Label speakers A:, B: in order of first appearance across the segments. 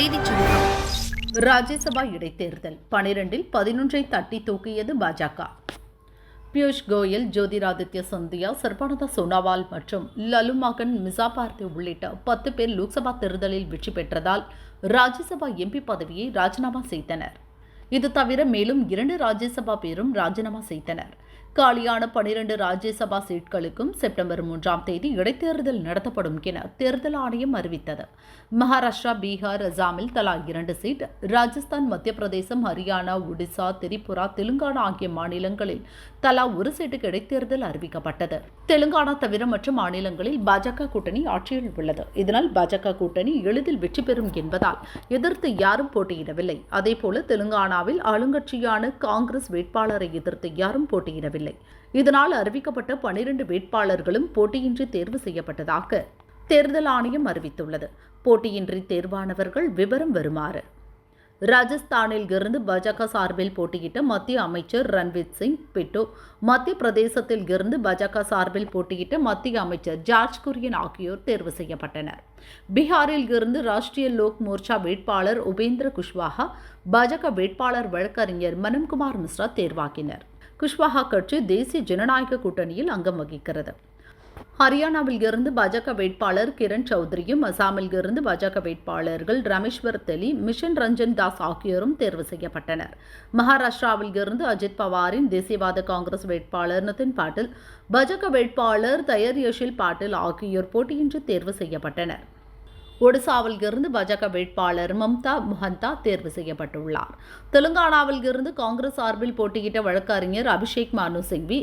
A: செய்திச் சுருக்கம்.
B: ராஜ்யசபா இடைத்தேர்தல் பனிரெண்டில் பதினொன்றை தட்டி தூக்கியது பாஜக. பியூஷ் கோயல் ஜோதிராதித்ய சிந்தியா சர்பானந்தா சோனாவால் மற்றும் லலு மகன் மிசாபார்த்தி உள்ளிட்ட பத்து பேர் லோக்சபா தேர்தலில் வெற்றி பெற்றதால் ராஜ்யசபா எம்பி பதவியை ராஜினாமா செய்தனர். இது தவிர மேலும் இரண்டு ராஜ்யசபா பேரும் ராஜினாமா செய்தனர். காலியான பனிரெண்டு ராஜ்யசபா சீட்களுக்கும் செப்டம்பர் மூன்றாம் தேதி இடைத்தேர்தல் நடத்தப்படும் என தேர்தல் ஆணையம் அறிவித்தது. மகாராஷ்டிரா பீகார் அசாமில் தலா இரண்டு சீட் ராஜஸ்தான் மத்திய பிரதேசம் ஹரியானா ஒடிசா திரிபுரா தெலுங்கானா ஆகிய மாநிலங்களில் தலா ஒரு சீட்டுக்கு இடைத்தேர்தல் அறிவிக்கப்பட்டது. தெலுங்கானா தவிர மற்ற மாநிலங்களில் பாஜக கூட்டணி ஆட்சியில் உள்ளது. இதனால் பாஜக கூட்டணி எளிதில் வெற்றி பெறும் என்பதால் எதிர்த்து யாரும் போட்டியிடவில்லை. அதேபோல தெலுங்கானாவில் ஆளுங்கட்சியான காங்கிரஸ் வேட்பாளரை எதிர்த்து யாரும் போட்டியிடவில்லை. இதனால் அறிவிக்கப்பட்ட பனிரெண்டு வேட்பாளர்களும் போட்டியின்றி தேர்வு செய்யப்பட்டதாக தேர்தல் ஆணையம் அறிவித்துள்ளது. போட்டியின்றி தேர்வானவர்கள் விவரம் வருமாறு. ராஜஸ்தானில் இருந்து பாஜக சார்பில் போட்டியிட்ட மத்திய அமைச்சர் ரன்வீர் சிங் பிட்டோ மத்திய பிரதேசத்தில் இருந்து பாஜக சார்பில் போட்டியிட்ட மத்திய அமைச்சர் ஜார்ஜ் குரியன் ஆகியோர் தேர்வு செய்யப்பட்டனர். பீகாரில் இருந்து ராஷ்டிரிய லோக் மோர்ச்சா வேட்பாளர் உபேந்திர குஷ்வாஹா பாஜக வேட்பாளர் வழக்கறிஞர் மனன்குமார் மிஸ்ரா தேர்வாகினர். குஷ்வாஹா கட்சி தேசிய ஜனநாயக கூட்டணியில் அங்கம் வகிக்கிறது. ஹரியானாவில் இருந்து பாஜக வேட்பாளர் கிரண் சௌத்ரியும் அசாமில் இருந்து பாஜக வேட்பாளர்கள் ரமேஸ்வர் தெலி மிஷன் ரஞ்சன் தாஸ் ஆகியோரும் தேர்வு செய்யப்பட்டனர். மகாராஷ்டிராவில் இருந்து அஜித் பவாரின் தேசியவாத காங்கிரஸ் வேட்பாளர் நிதின் பாட்டில் பாஜக வேட்பாளர் தயர் யஷில் பாட்டில் ஆகியோர் போட்டியின்றி தேர்வு செய்யப்பட்டனர். ஒடிசாவில் இருந்து பாஜக வேட்பாளர் மம்தா முஹந்தா தேர்வு செய்யப்பட்டுள்ளார். தெலுங்கானாவில் இருந்து காங்கிரஸ் சார்பில் போட்டியிட்ட வழக்கறிஞர் அபிஷேக் மானு சிங்வி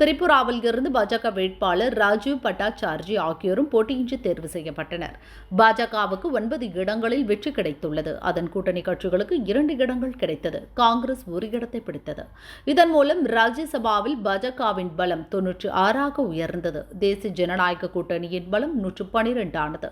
B: திரிபுராவில் இருந்து பாஜக வேட்பாளர் ராஜீவ் பட்டாச்சார்ஜி ஆகியோரும் போட்டியின்றி தேர்வு செய்யப்பட்டனர். பாஜகவுக்கு ஒன்பது இடங்களில் வெற்றி கிடைத்துள்ளது. அதன் கூட்டணி கட்சிகளுக்கு இரண்டு இடங்கள் கிடைத்தது. காங்கிரஸ் ஒரு இடத்தை பிடித்தது. இதன் மூலம் ராஜ்யசபாவில் பாஜகவின் பலம் தொன்னூற்றி ஆறாக உயர்ந்தது. தேசிய ஜனநாயக கூட்டணியின் பலம் நூற்று பனிரெண்டானது.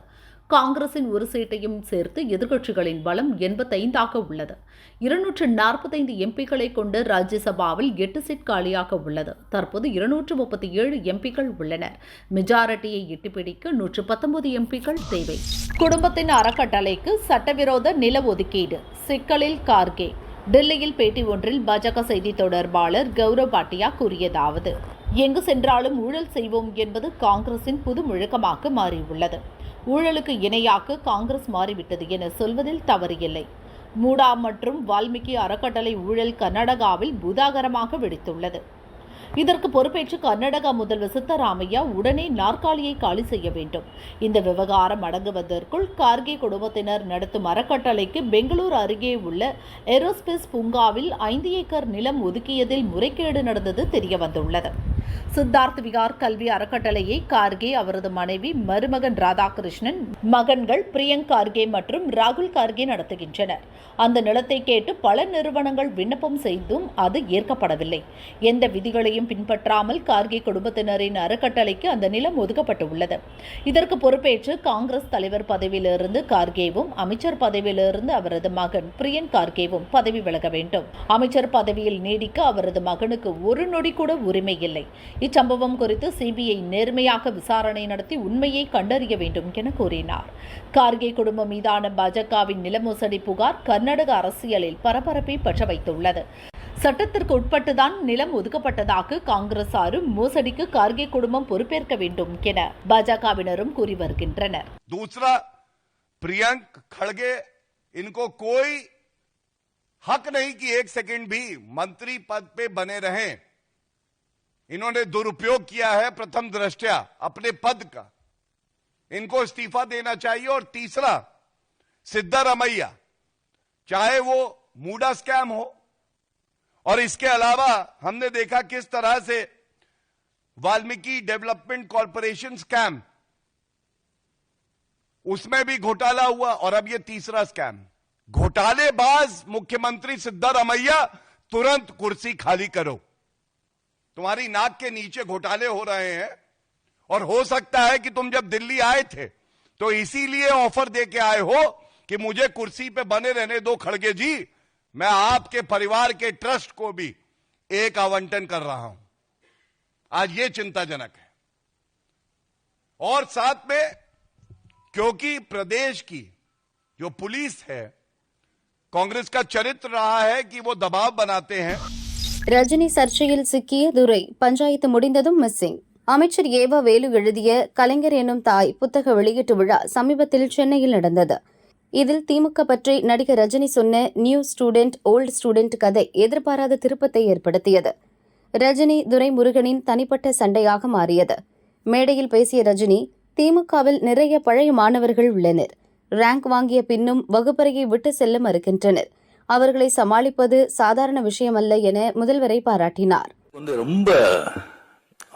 B: காங்கிரசின் ஒரு சீட்டையும் சேர்த்து எதிர்க்கட்சிகளின் பலம் எண்பத்தைந்தாக உள்ளது. இருநூற்று நாற்பத்தைந்து எம்பிக்களை கொண்டு ராஜ்யசபாவில் எட்டு சீட் காலியாக உள்ளது. தற்போது இருநூற்று முப்பத்தி ஏழு எம்பிக்கள் உள்ளனர். மெஜாரிட்டியை எட்டிப்பிடிக்க நூற்று பத்தொன்பது எம்பிக்கள் தேவை. குடும்பத்தின் அறக்கட்டளைக்கு சட்டவிரோத நில ஒதுக்கீடு சிக்கலில் கார்கே. டெல்லியில் பேட்டி ஒன்றில் பாஜக செய்தி தொடர்பாளர் கௌரவ் பாட்டியா கூறியதாவது எங்கு சென்றாலும் ஊழல் செய்வோம் என்பது காங்கிரசின் புது முழக்கமாக மாறியுள்ளது. ஊழலுக்கு இணையாக காங்கிரஸ் மாறிவிட்டது என சொல்வதில் தவறு இல்லை மூடா மற்றும் வால்மீகி அறக்கட்டளை ஊழல் கர்நாடகாவில் பூதாகரமாக வெடித்துள்ளது. இதற்கு பொறுப்பேற்று கர்நாடகா முதல்வர் சித்தராமையா உடனே நாற்காலியை காலி செய்ய வேண்டும். இந்த விவகாரம் அடங்குவதற்குள் கார்கே குடும்பத்தினர் நடத்தும் அறக்கட்டளைக்கு பெங்களூர் அருகே உள்ள ஏரோஸ்பேஸ் பூங்காவில் ஐந்து ஏக்கர் நிலம் ஒதுக்கியதில் முறைகேடு நடந்தது தெரியவந்துள்ளது. சித்தார்த் விகார் கல்வி அறக்கட்டளையை கார்கே அவரது மனைவி மருமகன் ராதாகிருஷ்ணன் மகன்கள் பிரியங்க் கார்கே மற்றும் ராகுல் கார்கே நடத்துகின்றனர். அந்த நிலத்தை கேட்டு பல நிறுவனங்கள் விண்ணப்பம் செய்தும் அது ஏற்கப்படவில்லை. எந்த விதிகளையும் பின்பற்றாமல் கார்கே குடும்பத்தினரின் அறக்கட்டளைக்கு அந்த நிலம் ஒதுக்கப்பட்டுள்ளது. இதற்கு பொறுப்பேற்று காங்கிரஸ் தலைவர் பதவியிலிருந்து கார்கேவும் அமைச்சர் பதவியிலிருந்து அவரது மகன் பிரியன் கார்கேவும் பதவி விலக வேண்டும். அமைச்சர் பதவியில் நீடிக்க அவரது மகனுக்கு ஒரு நொடி கூட உரிமை இல்லை. இச்சம்பவம் குறித்து சிபிஐ நேர்மையாக விசாரணை நடத்தி உண்மையை கண்டறிய வேண்டும் என கூறினார் கார்கே குடும்பம் மீதான பாஜகவின் நில மோசடி புகார் கர்நாடக அரசியலில் பரபரப்பை பற்ற வைத்துள்ளது சட்டத்திற்கு உட்பட்டுதான் நிலம் ஒதுக்கப்பட்டதாக காங்கிரசாரும் மோசடிக்கு கார்கே குடும்பம் பொறுப்பேற்க வேண்டும் என பாஜகவினரும் கூறி வருகின்றனர்
C: दूसरा प्रियंक खड़गे इनको कोई हक नहीं कि एक सेकंड भी मंत्री पद पे बने रहें इन्होंने दुरुपयोग किया है प्रथम दृष्टया अपने पद का। इनको इस्तीफा देना चाहिए और तीसरा, सिद्धारमैया, चाहे वो मूडा स्कैम हो। और इसके अलावा हमने देखा किस तरह से वाल्मीकि डेवलपमेंट कॉरपोरेशन स्कैम, उसमें भी घोटाला हुआ और अब ये तीसरा स्कैम। घोटालेबाज मुख्यमंत्री सिद्धारमैया, तुरंत कुर्सी खाली करो। तुम्हारी नाक के नीचे घोटाले हो रहे हैं और हो सकता है कि तुम जब दिल्ली आए थे तो इसीलिए ऑफ़र दे के आए हो कि मुझे कुर्सी पे बने रहने दो, खड़गे जी। मैं आपके परिवार के ट्रस्ट को भी एक आवंटन कर रहा हूँ। आज ये चिंताजनक है। और साथ में, क्योंकि प्रदेश की जो पुलिस है, कांग्रेस का चरित्र रहा है कि वो दबाव बनाते हैं।
D: ரஜினி சர்ச்சையில் சிக்கிய துரை பஞ்சாயத்து முடிந்ததும் மிஸ்ஸிங் அமைச்சர் ஏவா வேலு எழுதிய கலைஞர் எனும் தாய் புத்தக வெளியீட்டு விழா சமீபத்தில் சென்னையில் நடந்தது. இதில் திமுக பற்றி நடிகர் ரஜினி சொன்ன நியூ ஸ்டூடெண்ட் ஓல்டு ஸ்டூடெண்ட் கதை எதிர்பாராத திருப்பத்தை ஏற்படுத்தியது. ரஜினி துரைமுருகனின் தனிப்பட்ட சண்டையாக மாறியது. மேடையில் பேசிய ரஜினி திமுகவில் நிறைய பழைய மாணவர்கள் உள்ளனர். ரேங்க் வாங்கிய பின்னும் வகுப்பறையை விட்டு செல்ல மறுக்கின்றனர். அவர்களை சமாளிப்பது சாதாரண விஷயமல்ல என முதல்வரை பாராட்டினார்.
A: வந்து ரொம்ப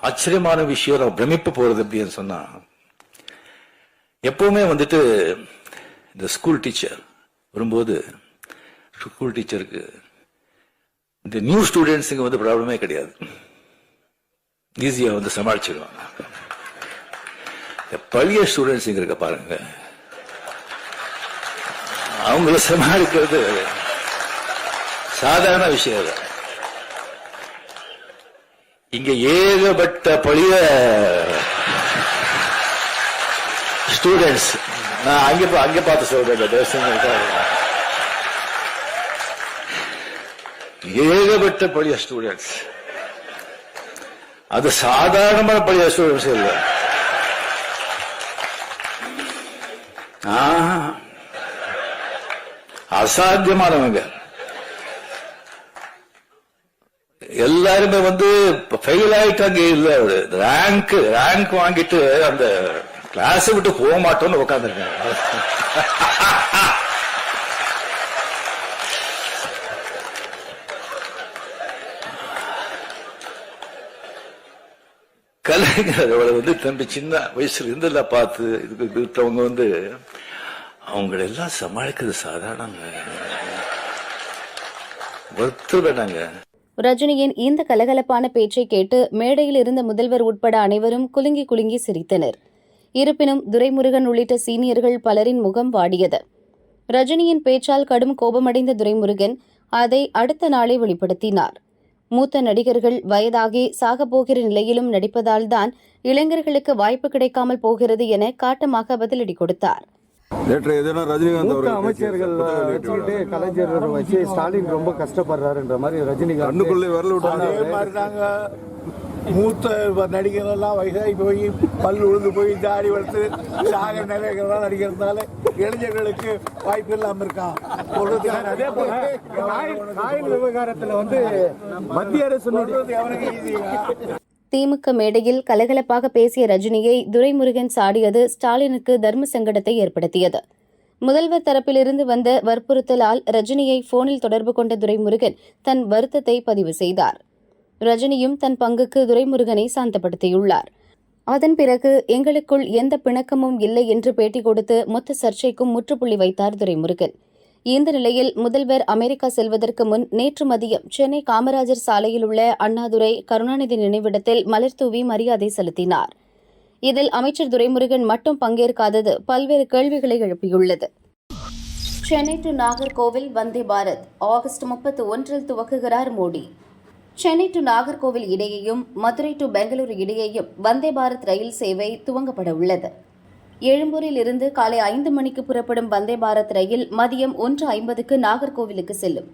A: ஆச்சரியமான விஷயம் நான் பிரமிப்பு போறது அப்படின்னு சொன்னா எப்பவுமே வந்துட்டு இந்த ஸ்கூல் டீச்சர் வரும்போது ஸ்கூல் டீச்சருக்கு இந்த நியூ ஸ்டூடெண்ட்ஸுங்க வந்து ப்ராப்ளமே கிடையாது. ஈஸியா வந்து சமாளிச்சிடுவாங்க இந்த பழைய ஸ்டூடெண்ட்ஸுங்க இருக்க பாருங்க. அவங்கள சமாளிக்கிறது சாதாரண விஷயம் அது. இங்க ஏகப்பட்ட பழைய ஸ்டூடெண்ட்ஸ் நான் அங்க அங்க பார்த்து சொல்றேன் தேசம் ஏகப்பட்ட பழைய ஸ்டூடெண்ட்ஸ் அது சாதாரணமான பழைய ஸ்டூடெண்ட்ஸ் இல்லை. அசாத்தியமானவங்க. எல்லாருமே வந்து ஃபெயில் ஆயிட்டாங்க. இல்ல ரேங்க் ரேங்க் வாங்கிட்டு அந்த கிளாஸ் விட்டு போக மாட்டோம்னு உட்காந்துருக்காங்க கலைஞரோட வந்து தம்பி சின்ன வயசுல இருந்தெல்லாம் பார்த்து இதுக்கு இருக்கிறவங்க வந்து அவங்கள எல்லாம் சமாளிக்கிறது சாதாரணங்க. ஒருத்தர் வேணாங்க
D: ரஜினியின் இந்த கலகலப்பான பேச்சை கேட்டு மேடையில் இருந்த முதல்வர் உட்பட அனைவரும் குலுங்கி குலுங்கி சிரித்தனர். இருப்பினும் துரைமுருகன் உள்ளிட்ட சீனியர்கள் பலரின் முகம் வாடியது. ரஜினியின் பேச்சால் கடும் கோபமடைந்த துரைமுருகன் அதை அடுத்த நாளே வெளிப்படுத்தினார். மூத்த நடிகர்கள் வயதாகி சாகப்போகிற நிலையிலும் நடிப்பதால்தான் இளைஞர்களுக்கு வாய்ப்பு கிடைக்காமல் போகிறது என காட்டமாக பதிலடி கொடுத்தார்.
E: நேற்று எதுனா ரஜினிகாந்த்
F: அமைச்சர்கள் வச்சுக்கிட்டு. கலைஞர் வச்சு ஸ்டாலின் ரொம்ப கஷ்டப்படுறாருன்ற மாதிரி ரஜினிகாந்த்
E: கண்ணுக்குள்ளே விரல்
G: அதே
E: விட்டு
G: மாதிரி தாங்க மூத்த நடிகர் எல்லாம் வயசாகி போய் பல் உழுந்து போய் தாடி வளர்த்து சாக நிலைகளெல்லாம் நடிக்கிறதுனால இளைஞர்களுக்கு வாய்ப்பு இல்லாம இருக்கான்
F: அதே போல காயில் விவகாரத்துல வந்து மத்திய அரசு
G: எவனுக்கு ஈஸியா?
D: திமுக மேடையில் கலகலப்பாக பேசிய ரஜினியை துரைமுருகன் சாடியது ஸ்டாலினுக்கு தர்ம சங்கடத்தை ஏற்படுத்தியது. முதல்வர் தரப்பிலிருந்து வந்த வற்புறுத்தலால் ரஜினியை போனில் தொடர்பு கொண்ட துரைமுருகன் தன் வருத்தத்தை பதிவு செய்தார். ரஜினியும் தன் பங்குக்கு துரைமுருகனை சாந்தப்படுத்தியுள்ளார். அதன் பிறகு எங்களுக்குள் எந்த பிணக்கமும் இல்லை என்று பேட்டி கொடுத்து மொத்த சர்ச்சைக்கும் முற்றுப்புள்ளி வைத்தார் துரைமுருகன். இந்த நிலையில் முதல்வர் அமெரிக்கா செல்வதற்கு முன் நேற்று மதியம் சென்னை காமராஜர் சாலையில் உள்ள அண்ணாதுரை கருணாநிதி நினைவிடத்தில் மலர்தூவி மரியாதை செலுத்தினார். இதில் அமைச்சர் துரைமுருகன் மட்டும் பங்கேற்காதது பல்வேறு கேள்விகளை எழுப்பியுள்ளது. சென்னை டு நாகர்கோவில் வந்தே பாரத் ஆகஸ்ட் முப்பத்தி ஒன்றில் துவக்குகிறார் மோடி. சென்னை டு நாகர்கோவில் இடையேயும் மதுரை டு பெங்களூரு இடையேயும் வந்தே பாரத் ரயில் சேவை துவங்கப்பட உள்ளது. எழும்பூரில் இருந்து காலை ஐந்து மணிக்கு புறப்படும் வந்தே பாரத் ரயில் மதியம் ஒன்று ஐம்பதுக்கு நாகர்கோவிலுக்கு செல்லும்.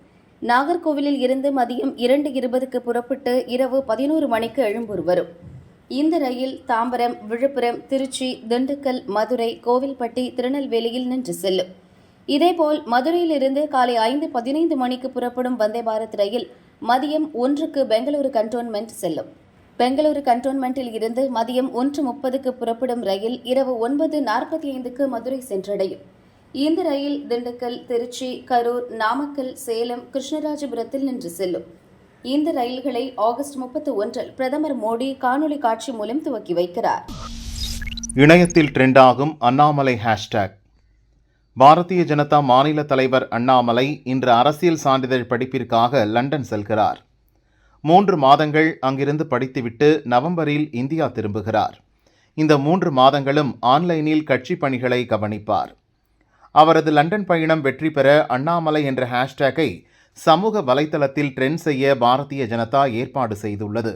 D: நாகர்கோவிலில் இருந்து மதியம் இரண்டு இருபதுக்கு புறப்பட்டு இரவு பதினோரு மணிக்கு எழும்பூர் வரும். இந்த ரயில் தாம்பரம் விழுப்புரம் திருச்சி திண்டுக்கல் மதுரை கோவில்பட்டி திருநெல்வேலியில் நின்று செல்லும். இதேபோல் மதுரையிலிருந்து காலை ஐந்து பதினைந்து மணிக்கு புறப்படும் வந்தே பாரத் ரயில் மதியம் ஒன்றுக்கு பெங்களூரு கண்டோன்மெண்ட் செல்லும். பெங்களூரு கண்டோன்மெண்டில் இருந்து மதியம் ஒன்று முப்பதுக்கு புறப்படும் ரயில் இரவு ஒன்பது நாற்பத்தி ஐந்துக்கு மதுரை சென்றடையும். இந்த ரயில் திண்டுக்கல் திருச்சி கரூர் நாமக்கல் சேலம் கிருஷ்ணராஜபுரத்தில் நின்று செல்லும். இந்த ரயில்களை ஆகஸ்ட் முப்பத்தி ஒன்றில் பிரதமர் மோடி காணொலி காட்சி மூலம் துவக்கி வைக்கிறார்.
H: இணையத்தில் ட்ரெண்டாகும் அண்ணாமலை ஹேஷ்டேக் பாரதிய ஜனதா மாநில தலைவர் அண்ணாமலை இன்று அரசியல் சான்றிதழ் படிப்பிற்காக லண்டன் செல்கிறார். மூன்று மாதங்கள் அங்கிருந்து படித்துவிட்டு நவம்பரில் இந்தியா திரும்புகிறார். இந்த மூன்று மாதங்களும் ஆன்லைனில் கட்சி பணிகளை கவனிப்பார். அவரது லண்டன் பயணம் வெற்றி பெற அண்ணாமலை என்ற ஹேஷ்டேக்கை சமூக வலைதளத்தில் ட்ரெண்ட் செய்ய பாரதிய ஜனதா ஏற்பாடு செய்துள்ளது.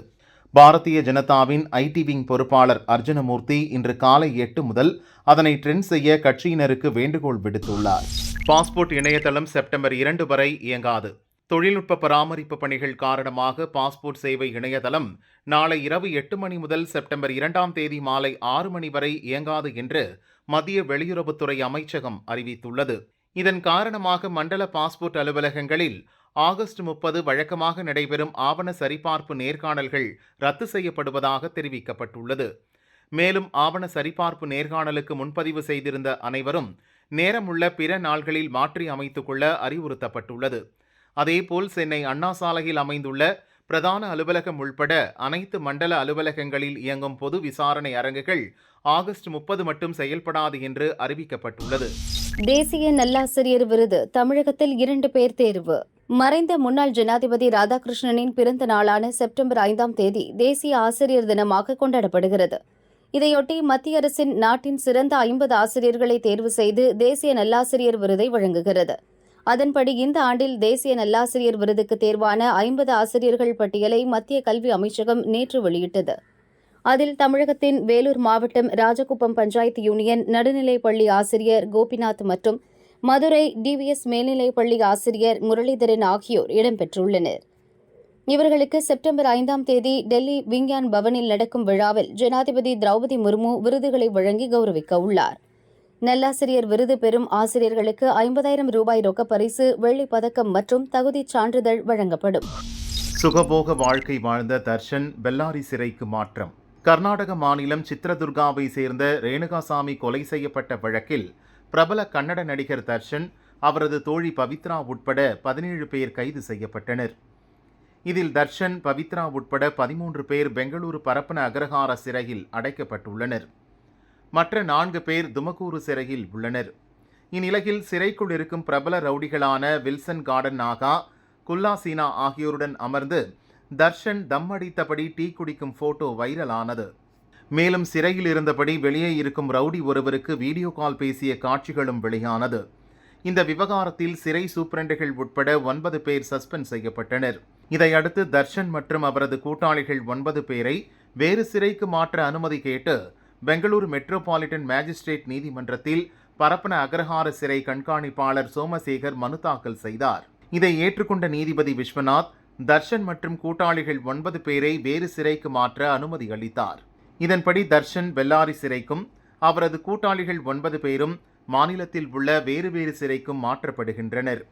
H: பாரதிய ஜனதாவின் ஐடி விங் பொறுப்பாளர் அர்ஜுனமூர்த்தி இன்று காலை எட்டு முதல் அதனை ட்ரெண்ட் செய்ய கட்சியினருக்கு வேண்டுகோள் விடுத்துள்ளார். பாஸ்போர்ட் இணையதளம் செப்டம்பர் இரண்டு வரை இயங்காது. தொழில்நுட்ப பராமரிப்பு பணிகள் காரணமாக பாஸ்போர்ட் சேவை இணையதளம் நாளை இரவு எட்டு மணி முதல் செப்டம்பர் இரண்டாம் தேதி மாலை ஆறு மணி வரை இயங்காது என்று மத்திய வெளியுறவுத்துறை அமைச்சகம் அறிவித்துள்ளது. இதன் காரணமாக மண்டல பாஸ்போர்ட் அலுவலகங்களில் ஆகஸ்ட் முப்பது வழக்கமாக நடைபெறும் ஆவண சரிபார்ப்பு நேர்காணல்கள் ரத்து செய்யப்படுவதாக தெரிவிக்கப்பட்டுள்ளது. மேலும் ஆவண சரிபார்ப்பு நேர்காணலுக்கு முன்பதிவு செய்திருந்த அனைவரும் நேரமுள்ள பிற நாள்களில் மாற்றி அமைத்துக் கொள்ள அறிவுறுத்தப்பட்டுள்ளது. அதேபோல் சென்னை அண்ணா சாலையில் அமைந்துள்ள பிரதான அலுவலகம் உள்பட அனைத்து மண்டல அலுவலகங்களில் இயங்கும் பொது விசாரணை அரங்குகள் ஆகஸ்ட் முப்பது மட்டும் செயல்படாது என்று அறிவிக்கப்பட்டுள்ளது.
D: தேசிய நல்லாசிரியர் விருது தமிழகத்தில் இரண்டு பேர் தேர்வு. மறைந்த முன்னாள் ஜனாதிபதி ராதாகிருஷ்ணனின் பிறந்த நாளான செப்டம்பர் ஐந்தாம் தேதி தேசிய ஆசிரியர் தினமாக கொண்டாடப்படுகிறது. இதையொட்டி மத்திய அரசின் நாட்டின் சிறந்த ஐம்பது ஆசிரியர்களை தேர்வு செய்து தேசிய நல்லாசிரியர் விருதை வழங்குகிறது. அதன்படி இந்த ஆண்டில் தேசிய நல்லாசிரியர் விருதுக்கு தேர்வான ஐம்பது ஆசிரியர்கள் பட்டியலை மத்திய கல்வி அமைச்சகம் நேற்று வெளியிட்டது. அதில் தமிழகத்தின் வேலூர் மாவட்டம் ராஜகுப்பம் பஞ்சாயத்து யூனியன் நடுநிலைப் பள்ளி ஆசிரியர் கோபிநாத் மற்றும் மதுரை டிவிஎஸ் மேல்நிலைப் பள்ளி ஆசிரியர் முரளிதரன் ஆகியோர் இடம்பெற்றுள்ளனர். இவர்களுக்கு செப்டம்பர் ஐந்தாம் தேதி டெல்லி விஞ்ஞான் பவனில் நடக்கும் விழாவில் ஜனாதிபதி திரௌபதி முர்மு விருதுகளை வழங்கி கௌரவிக்க உள்ளார். நல்லாசிரியர் விருது பெறும் ஆசிரியர்களுக்கு ஐம்பதாயிரம் ரூபாய் ரொக்கப் பரிசு வெள்ளிப் பதக்கம் மற்றும் தகுதிச் சான்றிதழ் வழங்கப்படும்.
H: சுகபோக வாழ்க்கை வாழ்ந்த தர்ஷன் பெல்லாரி சிறைக்கு மாற்றம். கர்நாடக மாநிலம் சித்ரதுர்காவை சேர்ந்த ரேணுகாசாமி கொலை செய்யப்பட்ட வழக்கில் பிரபல கன்னட நடிகர் தர்ஷன் அவரது தோழி பவித்ரா உட்பட பதினேழு பேர் கைது செய்யப்பட்டனர். இதில் தர்ஷன் பவித்ரா உட்பட பதிமூன்று பேர் பெங்களூரு பரப்பன அக்ரஹார சிறையில் அடைக்கப்பட்டுள்ளனர். மற்ற நான்கு பேர் துமக்கூறு சிறையில் உள்ளனர். இந்நிலையில் சிறைக்குள் இருக்கும் பிரபல ரவுடிகளான வில்சன் கார்டன் நாகா குல்லா சீனா ஆகியோருடன் அமர்ந்து தர்ஷன் தம் அடித்தபடி டீ குடிக்கும் போட்டோ வைரலானது. மேலும் சிறையில் இருந்தபடி வெளியே இருக்கும் ரவுடி ஒருவருக்கு வீடியோ கால் பேசிய காட்சிகளும் வெளியானது. இந்த விவகாரத்தில் சிறை சூப்பரண்டுகள் உட்பட ஒன்பது பேர் சஸ்பெண்ட் செய்யப்பட்டனர். இதையடுத்து தர்ஷன் மற்றும் அவரது கூட்டாளிகள் ஒன்பது பேரை வேறு சிறைக்கு மாற்ற அனுமதி கேட்டு பெங்களூரு மெட்ரோபாலிட்டன் மேஜிஸ்ட்ரேட் நீதிமன்றத்தில் பரப்பன அக்ரஹார சிறை கண்காணிப்பாளர் சோமசேகர் மனு தாக்கல் செய்தார். இதை ஏற்றுக்கொண்ட நீதிபதி விஸ்வநாத் தர்ஷன் மற்றும் கூட்டாளிகள் ஒன்பது பேரை வேறு சிறைக்கு மாற்ற அனுமதி அளித்தார். இதன்படி தர்ஷன் பெல்லாரி சிறைக்கும் அவரது கூட்டாளிகள் ஒன்பது பேரும் மாநிலத்தில் உள்ள வேறு வேறு சிறைக்கும் மாற்றப்படுகின்றனர்.